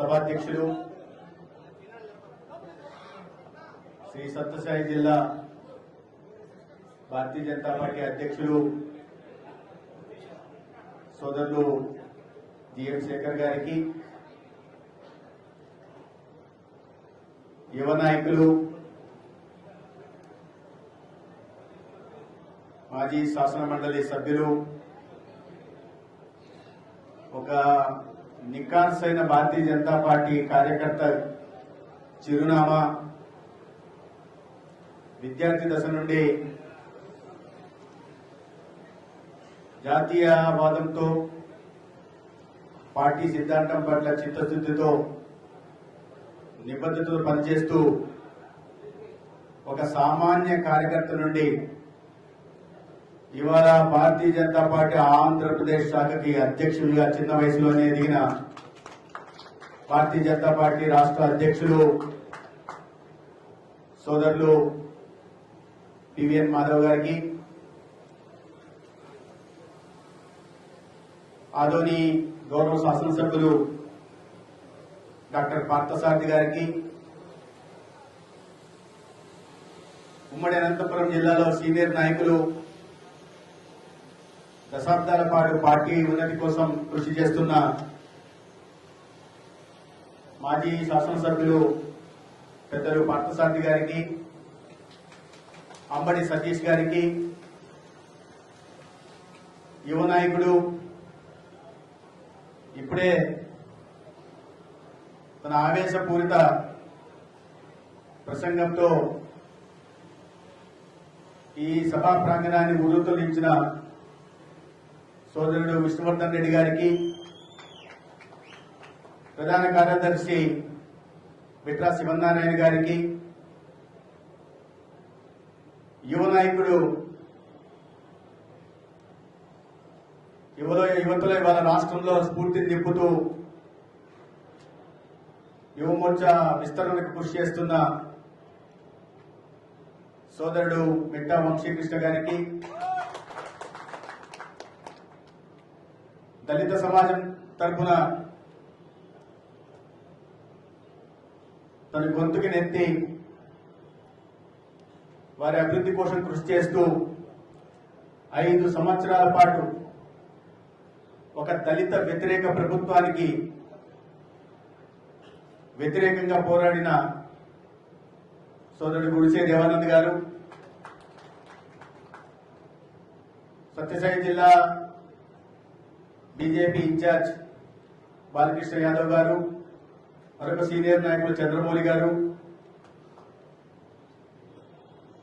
సభాధ్యక్షులు శ్రీ సత్యసాయి జిల్లా భారతీయ జనతా పార్టీ అధ్యక్షులు సోదరులు జిఎం శేఖర్ గారికి యువ నాయకులు మాజీ శాసన మండలి సభ్యులు ఒక నికాన్స్ అయిన భారతీయ జనతా పార్టీ కార్యకర్త చిరునామా. విద్యార్థి దశ నుండి జాతీయవాదంతో పార్టీ సిద్ధాంతం పట్ల చిత్తశుద్ధితో నిబద్ధతతో పనిచేస్తూ ఒక సామాన్య కార్యకర్త నుండి ఇవాళ భారతీయ జనతా పార్టీ ఆంధ్రప్రదేశ్ శాఖకి అధ్యక్షులుగా చిన్న వయసులోనే ఎదిగిన భారతీయ జనతా పార్టీ రాష్ట్ర అధ్యక్షులు సోదరులు పివిఎన్ మాధవ్ గారికి ఆదోని గౌరవ శాసనసభ్యులు డాక్టర్ పార్థసారథి గారికి ఉమ్మడి అనంతపురం జిల్లాలో సీనియర్ నాయకులు దశాబ్దాల పాటు పార్టీ ఉన్నతి కోసం కృషి చేస్తున్న మాజీ శాసనసభ్యులు పెద్దలు పార్థసారథి గారికి అంబడి సతీష్ గారికి యువ నాయకుడు ఇప్పుడే తన ఆవేశపూరిత ప్రసంగంతో ఈ సభా ప్రాంగణాన్ని ఉరుతులించిన సోదరుడు విష్ణువర్ధన్ రెడ్డి గారికి ప్రధాన కార్యదర్శి మిత్రా శివనారాయణ గారికి యువ నాయకుడు యువలో యువతలో ఇవాళ రాష్ట్రంలో స్ఫూర్తిని నింపుతూ యువమోర్చా విస్తరణకు కృషి చేస్తున్న సోదరుడు మిట్టా వంశీకృష్ణ గారికి దళిత సమాజం తరఫున తన గొంతుకి నెత్తి వారి అభివృద్ధి కోసం కృషి చేస్తూ ఐదు సంవత్సరాల పాటు ఒక దళిత వ్యతిరేక ప్రభుత్వానికి వ్యతిరేకంగా పోరాడిన సోదరుడు గుడిసే దేవానంద్ గారు సత్యసాయి జిల్లా బీజేపీ ఇన్ఛార్జ్ బాలకృష్ణ యాదవ్ గారు మరొక సీనియర్ నాయకులు చంద్రమౌళి గారు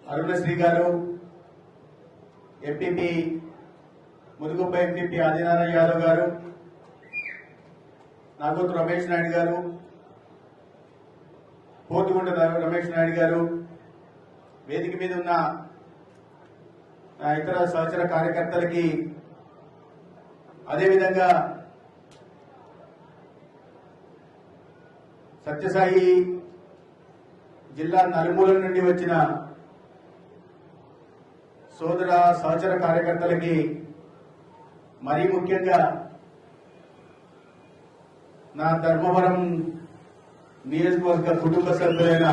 అరుణశ్రీ గారు ఎంపీపీ ముదుగుప్ప ఎంపీపీ ఆదినారాయణ యాదవ్ గారు నాగోతు రమేష్ నాయుడు గారు పోతుగుంట రమేష్ నాయుడు గారు వేదిక మీద ఉన్న ఇతర సహచర కార్యకర్తలకి అదేవిధంగా సత్యసాయి జిల్లా నలుమూలల నుండి వచ్చిన సోదర సహచర కార్యకర్తలకి మరీ ముఖ్యంగా నా ధర్మవరం నియోజకవర్గ కుటుంబ సభ్యులైన